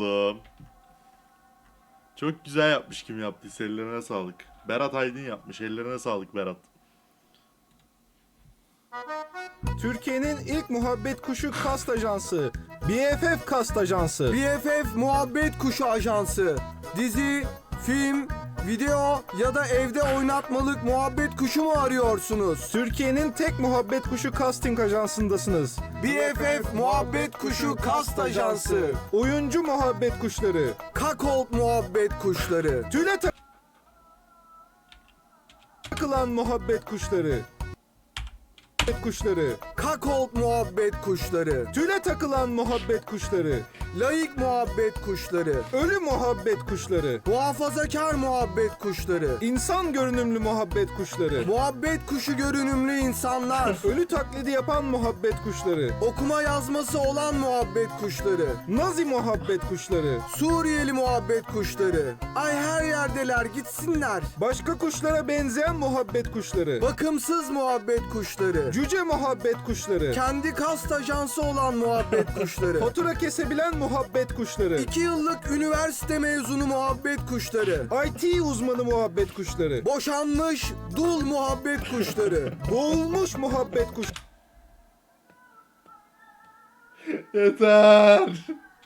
Oğlum. Çok güzel yapmış kim yaptıysa ellerine sağlık. Berat Aydın yapmış ellerine sağlık Berat. Türkiye'nin ilk muhabbet kuşu kast ajansı. BFF kast ajansı. BFF Muhabbet Kuşu Ajansı. Dizi, film, video ya da evde oynatmalık muhabbet kuşu mu arıyorsunuz? Türkiye'nin tek muhabbet kuşu casting ajansındasınız. BFF Muhabbet Kuşu Kast Ajansı. Oyuncu muhabbet kuşları. Kakolt Muhabbet Kuşları. Tüle ta- takılan muhabbet kuşları. Muhabbet kuşları. Kakolt Muhabbet Kuşları. Tüle takılan muhabbet kuşları. Layık Muhabbet Kuşları. Ölü muhabbet kuşları. Muhafazakar Muhabbet Kuşları. İnsan görünümlü muhabbet kuşları. Muhabbet kuşu görünümlü insanlar. Ölü taklidi yapan muhabbet kuşları. Okuma yazması olan muhabbet kuşları. Nazi muhabbet kuşları. Suriyeli muhabbet kuşları. Ay her yerdeler gitsinler. Başka kuşlara benzeyen muhabbet kuşları. Bakımsız muhabbet kuşları. Cüce muhabbet kuşları. Kendi kast ajansı olan muhabbet kuşları. Fatura kesebilen muhabbet kuşları. İki yıllık üniversite mezunu muhabbet kuşları. IT uzmanı muhabbet kuşları. Boşanmış dul muhabbet kuşları. Boğulmuş muhabbet Yeter.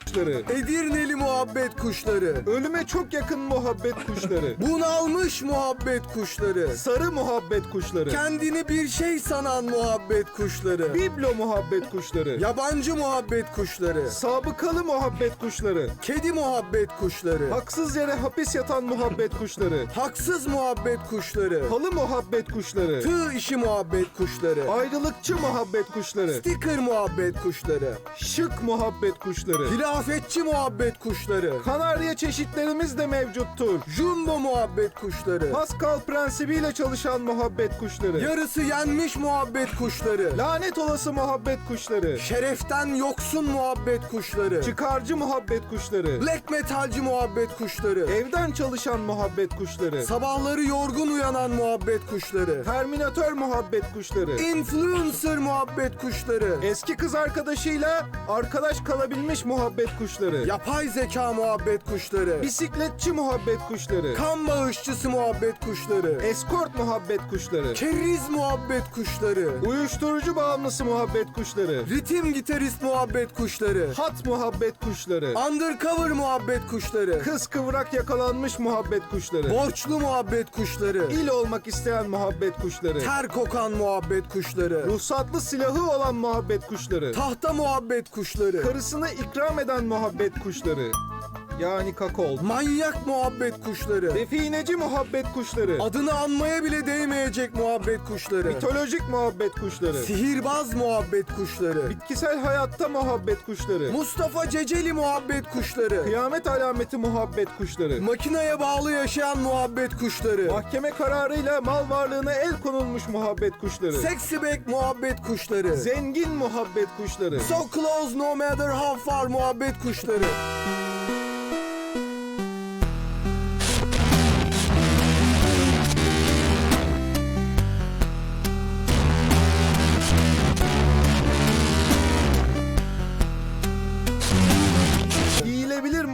Kuşları. Edirneli muhabbet kuşları. Ölüme çok yakın muhabbet kuşları. Bunalmış muhabbet kuşları. Sarı muhabbet kuşları. Kendini bir şey sanan muhabbet kuşları. Biblo muhabbet kuşları. Yabancı muhabbet kuşları. Sabıkalı muhabbet kuşları. Kedi muhabbet kuşları. Haksız yere hapis yatan muhabbet kuşları. Haksız muhabbet kuşları. Halı muhabbet kuşları. Tığ işi muhabbet kuşları. Ayrılıkçı muhabbet kuşları. Sticker muhabbet kuşları. Şık muhabbet kuşları. Hilafetçi muhabbet kuşları. Kanarya çeşitlerimiz de mevcuttur. Jumbo muhabbet kuşları. Pascal prensibiyle çalışan muhabbet kuşları. Yarısı yenmiş muhabbet kuşları. Lanet olası muhabbet kuşları. Şereften yoksun muhabbet kuşları. Çıkarcı muhabbet kuşları. Black metalci muhabbet kuşları. Evden çalışan muhabbet kuşları. Sabahları yorgun uyanan muhabbet kuşları. Terminatör muhabbet kuşları. Influencer muhabbet kuşları. Eski kız arkadaşıyla arkadaş kalabilmiş muhabbet kuşları. Yapay zeka muhabbet kuşları. Bisikletçi muhabbet kuşları. Kan bağışçısı muhabbet kuşları. Eskort muhabbet kuşları. Keriz muhabbet kuşları. Uyuşturucu bağımlısı muhabbet kuşları. Ritim gitarist muhabbet kuşları. Hat muhabbet kuşları. Undercover muhabbet kuşları. Kız kıvrak yakalanmış muhabbet kuşları. Borçlu muhabbet kuşları. İl olmak isteyen muhabbet kuşları. Ter kokan muhabbet kuşları. Ruhsatlı silahı olan muhabbet kuşları. Tahta muhabbet kuşları. Karısına ikram eden muhabbet kuşları. Yani kakol. Manyak muhabbet kuşları. Defineci muhabbet kuşları. Adını anmaya bile değmeyecek muhabbet kuşları. Mitolojik muhabbet kuşları. Sihirbaz muhabbet kuşları. Bitkisel hayatta muhabbet kuşları. Mustafa Ceceli muhabbet kuşları. Kıyamet alameti muhabbet kuşları. Makineye bağlı yaşayan muhabbet kuşları. Mahkeme kararıyla mal varlığına el konulmuş muhabbet kuşları. Sexy back muhabbet kuşları. Zengin muhabbet kuşları. So close no matter how far muhabbet kuşları.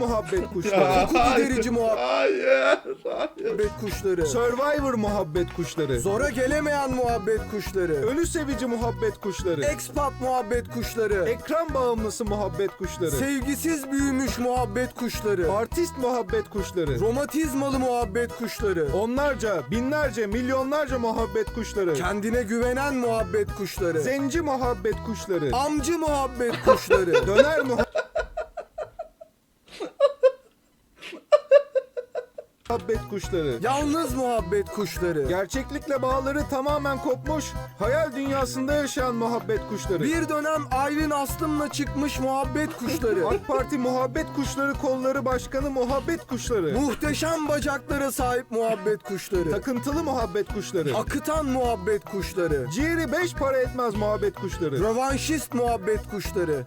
Muhabbet kuşları. Koku giderici muhabbet Hayır. Hayır. kuşları. Survivor muhabbet kuşları. Zora gelemeyen muhabbet kuşları. Ölü sevici muhabbet kuşları. Expat muhabbet kuşları. Ekran bağımlısı muhabbet kuşları. Sevgisiz büyümüş muhabbet kuşları. Artist muhabbet kuşları. Romatizmalı muhabbet kuşları. Onlarca, binlerce, milyonlarca muhabbet kuşları. Kendine güvenen muhabbet kuşları. Zenci muhabbet kuşları. Amcı muhabbet kuşları. Döner muhabbet muhabbet kuşları. Yalnız muhabbet kuşları. Gerçeklikle bağları tamamen kopmuş, hayal dünyasında yaşayan muhabbet kuşları. Bir dönem Aylin Aslım'la çıkmış muhabbet kuşları. AK Parti Muhabbet Kuşları Kolları Başkanı Muhabbet Kuşları. Muhteşem bacaklara sahip muhabbet kuşları. Takıntılı muhabbet kuşları. Akıtan muhabbet kuşları. Ciğeri beş para etmez muhabbet kuşları. Rövanşist muhabbet kuşları.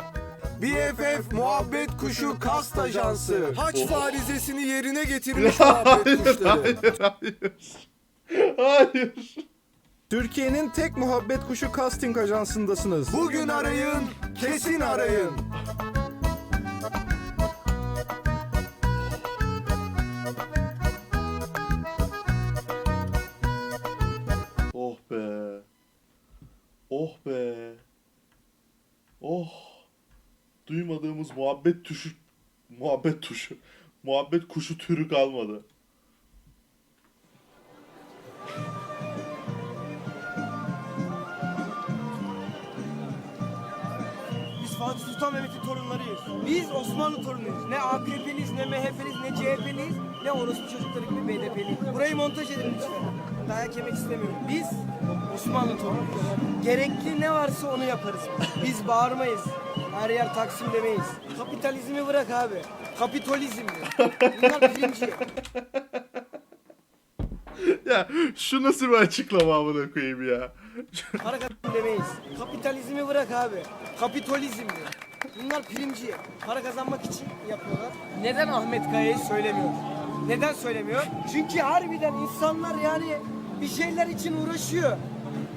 BFF Muhabbet Kuşu Kast Ajansı. Haç farizesini yerine getirmiş muhabbet hayır, kuşları. hayır, hayır. Hayır. Türkiye'nin tek muhabbet kuşu casting ajansındasınız. Bugün arayın, kesin arayın. Oh be. Oh be. Oh. Duymadığımız muhabbet tuşu muhabbet tuşu muhabbet kuşu türü kalmadı. Biz Fatih Sultan Mehmet'in torunlarıyız. Biz Osmanlı torunuyuz. Ne AKP'liyiz, ne MHP'liyiz, ne CHP'liyiz, ne orospu çocukları gibi BDP'liyiz. Burayı montaj edin lütfen. Dayak yemek istemiyorum. Biz Osmanlı torunuyuz. Gerekli ne varsa onu yaparız. Biz bağırmayız. Her yer Taksim demeyiz. Kapitalizmi bırak abi. Kapitalizm. Bunlar birinci. Ya şu nasıl bir açıklama amına koyayım ya. Para kazanın demeyiz. Kapitalizmi bırak abi. Kapitalizm. Bunlar primci. Para kazanmak için yapıyorlar. Neden Ahmet Kaya'yı söylemiyor? Neden söylemiyor? Çünkü harbiden insanlar yani bir şeyler için uğraşıyor.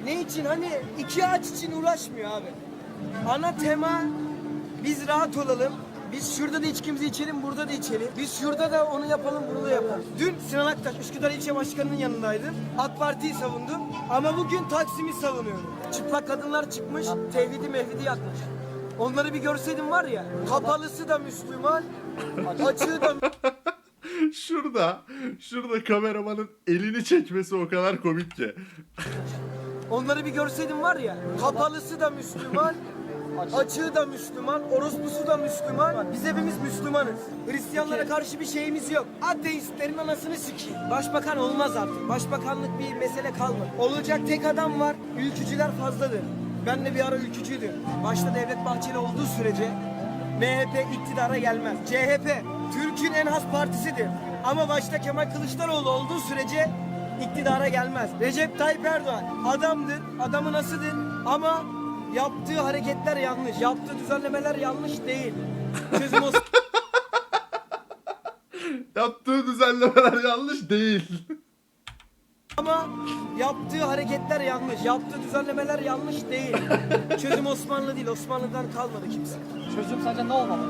Ne için? Hani iki ağaç için uğraşmıyor abi. Ana tema biz rahat olalım. Biz şurada da içkimizi içelim, burada da içelim. Biz şurada da onu yapalım, bunu da yapalım. Dün Sinan Aktaş, Üsküdar İlçe Başkanı'nın yanındaydım. AK Parti'yi savundum ama bugün Taksim'i savunuyorum. Çıplak kadınlar çıkmış, tevhidi mevhidi yakmış. Onları bir görseydim var ya, kapalısı da Müslüman, açığı da Şurada, şurada kameramanın elini çekmesi o kadar komik ki. Onları bir görseydim var ya, kapalısı da Müslüman, açığı da Müslüman, orospusu da Müslüman. Biz hepimiz Müslümanız. Hristiyanlara karşı bir şeyimiz yok. Ateistlerin anasını sikeyim. Başbakan olmaz artık. Başbakanlık bir mesele kalmadı. Olacak tek adam var, ülkücüler fazladır. Ben de bir ara ülkücüydüm. Başta Devlet Bahçeli olduğu sürece MHP iktidara gelmez. CHP Türk'ün en has partisidir. Ama başta Kemal Kılıçdaroğlu olduğu sürece iktidara gelmez. Recep Tayyip Erdoğan adamdır, adamın asıdır ama yaptığı hareketler yanlış, yaptığı düzenlemeler yanlış değil. Çözüm o Yaptığı düzenlemeler yanlış değil. ama yaptığı hareketler yanlış, yaptığı düzenlemeler yanlış değil. Çözüm Osmanlı değil, Osmanlı'dan kalmadı kimse. Çözüm sence ne olmalı?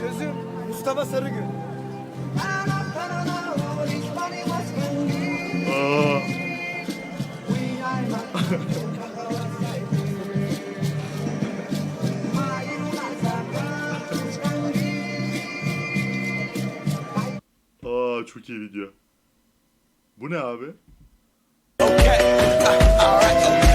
Çözüm Mustafa Sarıgül. Aa, çok iyi video. Bu ne abi? Okay.